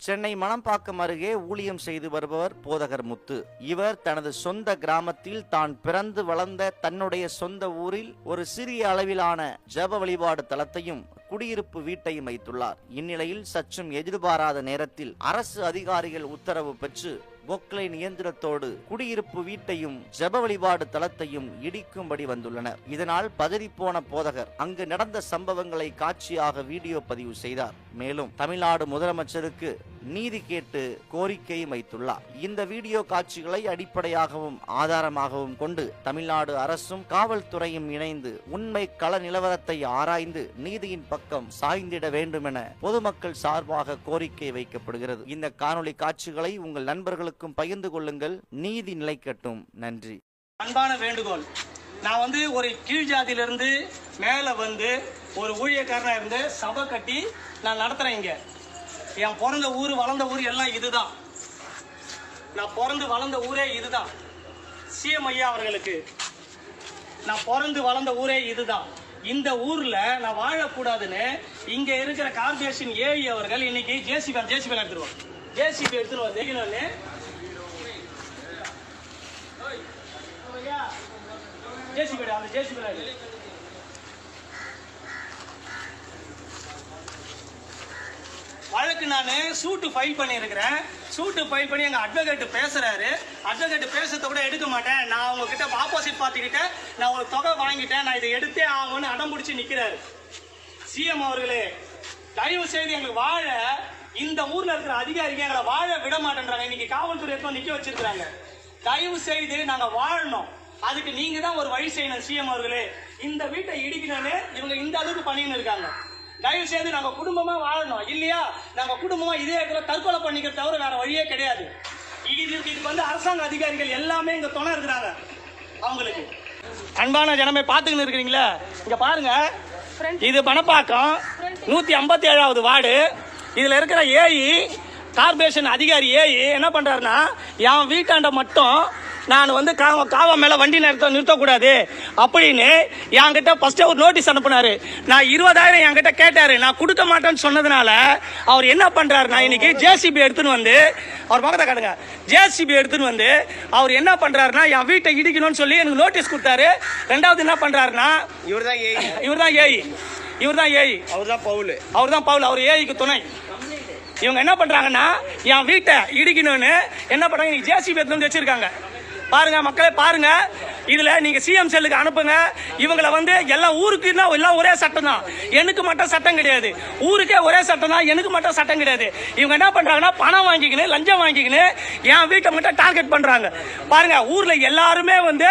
சென்னை மணம்பாக்கம் அருகே ஊழியம் செய்து வருபவர் போதகர் முத்து. இவர் தனது சொந்த கிராமத்தில் தான் பிறந்து வளர்ந்த தன்னுடைய சொந்த ஊரில் ஒரு சிறிய அளவிலான ஜப வழிபாடு தளத்தையும் குடியிருப்பு வீட்டையும் வைத்துள்ளார். இந்நிலையில் சற்றும் எதிர்பாராத நேரத்தில் அரசு அதிகாரிகள் உத்தரவு பெற்று பொக்லைன் இயந்திரத்தோடு குடியிருப்பு வீட்டையும் ஜப வழிபாடு தளத்தையும் இடிக்கும்படி வந்துள்ளனர். இதனால் பதறிப்போன போதகர் அங்கு நடந்த சம்பவங்களை காட்சியாக வீடியோ பதிவு செய்தார். மேலும் தமிழ்நாடு முதலமைச்சருக்கு நீதி கேட்டு கோரிக்கை வைத்துள்ளார். இந்த வீடியோ காட்சிகளை அடிப்படையாகவும் ஆதாரமாகவும் கொண்டு தமிழ்நாடு அரசும் காவல்துறையும் இணைந்து உண்மை கள நிலவரத்தை ஆராய்ந்து நீதியின் பக்கம் சாய்ந்திட வேண்டும் என பொதுமக்கள் சார்பாக கோரிக்கை வைக்கப்படுகிறது. இந்த காணொளி காட்சிகளை உங்கள் நண்பர்களுக்கும் பகிர்ந்து கொள்ளுங்கள். நீதி நிலைக்கட்டும். நன்றி. அன்பான வேண்டுகோள். நான் வந்து ஒரு கீழ் ஜாதியிலிருந்து மேலே வந்து ஒரு ஊழியக்காரனா இருந்து சபை கட்டி நான் நடத்துறேன் இங்க. என் பிறந்த ஊர் வளர்ந்த ஊர் எல்லாம் இதுதான். நான் பிறந்து வளர்ந்த ஊரே இதுதான். சிஎம் ஐயா அவர்களுக்கு நான் பிறந்து வளர்ந்த ஊரே இதுதான். இந்த ஊர்ல நான் வாழக்கூடாதுன்னு இங்க இருக்கிற கார்பரேஷன் ஏவி அவர்கள் இன்னைக்கு ஜேசிபி ஜேசிபி எடுத்துருவோம் ஜேசிபி எடுத்துருவோம் வந்து ஜேசிபி அந்த ஜேசிபி வழக்கு நான் சூட்டு ஃபைல் பண்ணியிருக்கிறேன். சூட்டு ஃபைல் பண்ணி எங்கள் அட்வொகேட் பேசுகிறாரு அட்வொகேட் பேசுறத கூட எடுக்க மாட்டேன். நான் உங்ககிட்ட ஆப்போசிட் பார்த்துக்கிட்டேன் நான் ஒரு தொகை வாங்கிட்டேன். நான் இதை எடுத்தே ஆகும்னு அடம் பிடிச்சி நிற்கிறாரு சிஎம் அவர்களே தயவு செய்து எங்களுக்கு வாழ இந்த ஊரில் இருக்கிற அதிகாரிகள் எங்களை வாழ விட மாட்டேன்றாங்க இன்னைக்கு காவல்துறை எடுத்து நிற்க வச்சிருக்கிறாங்க. தயவு செய்து நாங்கள் வாழணும். அதுக்கு நீங்கள் தான் ஒரு வழி செய்யணும் சிஎம் அவர்களே. இந்த வீட்டை இடிக்கணும்னு இவங்க இந்த அளவுக்கு பண்ணின்னு இருக்காங்க. தயவு செய்து நாங்க குடும்பமா வாழணும் இல்லையா? நாங்க குடும்பமா இதே இடத்துல தற்கொலை பண்ணிக்கிற தவிர வேற வழியே கிடையாது. இது இதுக்கு வந்து அரசாங்க அதிகாரிகள் எல்லாமே இங்க துணை இருக்கிறாங்க அவங்களுக்கு. அன்பான ஜனமே பார்த்துக்கின்னு இருக்கிறீங்களா? இங்க பாருங்க. இது பணப்பாக்கம். நூத்தி ஐம்பத்தி ஏழாவது வார்டு. இதுல இருக்கிற ஏஇ கார்பரேஷன் அதிகாரி ஏஇ என்ன பண்றாருன்னா என் வீட்டாண்ட மட்டும் நான் வந்து காவ காவா மேல வண்டி நிறுத்த நிறுத்தக்கூடாது. அப்படின்னு என்கிட்ட ஃபர்ஸ்ட் ஒரு நோட்டீஸ் அனுப்புனாரு. நான் இருபதாயிரம் என்கிட்ட கேட்டாரு. நான் கொடுக்க மாட்டேன்னு சொன்னதுனால அவர் என்ன பண்றாரு நான் இன்னைக்கு ஜேசிபி எடுத்துன்னு வந்து அவர் பக்கத்தை காட்டுங்க. ஜேசிபி எடுத்துன்னு வந்து அவர் என்ன பண்றாருன்னா என் வீட்டை இடிக்கணும்னு சொல்லி எனக்கு நோட்டீஸ் கொடுத்தாரு. ரெண்டாவது என்ன பண்றாருன்னா இவர்தான் ஏய் இவர் தான் ஏஇ இவர் தான் ஏஇ அவர்தான் பவுல். அவர் தான் பவுல். அவர் ஏஐக்கு துணை. இவங்க என்ன பண்றாங்கன்னா என் வீட்டை இடிக்கணும்னு என்ன பண்றாங்க ஜேசிபி எடுத்து வந்து வச்சிருக்காங்க. பாருங்க மக்களே பாருங்க. இதுல நீங்க சிஎம் செல்லுக்கு அனுப்புங்க. இவங்கள வந்து எல்லாம் ஊருக்குன்னா எல்லாம் ஒரே சட்டம் தான் எனக்கு மட்டும் சட்டம் கிடையாது. ஊருக்கே ஒரே சட்டம் தான் எனக்கு மட்டும் சட்டம் கிடையாது. இவங்க என்ன பண்றாங்கன்னா பணம் வாங்கிக்கின்னு லஞ்சம் வாங்கிக்கின்னு என் வீட்டை மட்டும் டார்கெட் பண்றாங்க. பாருங்க ஊர்ல எல்லாருமே வந்து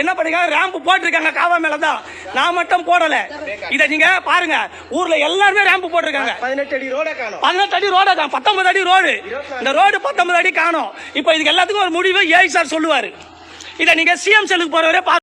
என்ன பண்ணிருக்காங்க ரேம்ப் போட்டிருக்காங்க காவா மேல தான் நான் மட்டும் போடல. இதை நீங்க பாருங்க ஊர்ல எல்லாருமே ரேம்ப் போட்டிருக்காங்க. பதினெட்டு அடி ரோட காணும். பதினெட்டு அடி ரோடு தான் பத்தொன்பது அடி ரோடு இந்த ரோடு பத்தொன்பது அடி காணும். இப்போ இதுக்கு எல்லாத்துக்கும் ஒரு முடிவு ஏஐ சார் சொல்லுவாரு. இதை நீங்க சிஎம் செல்லுக்கு போறவரே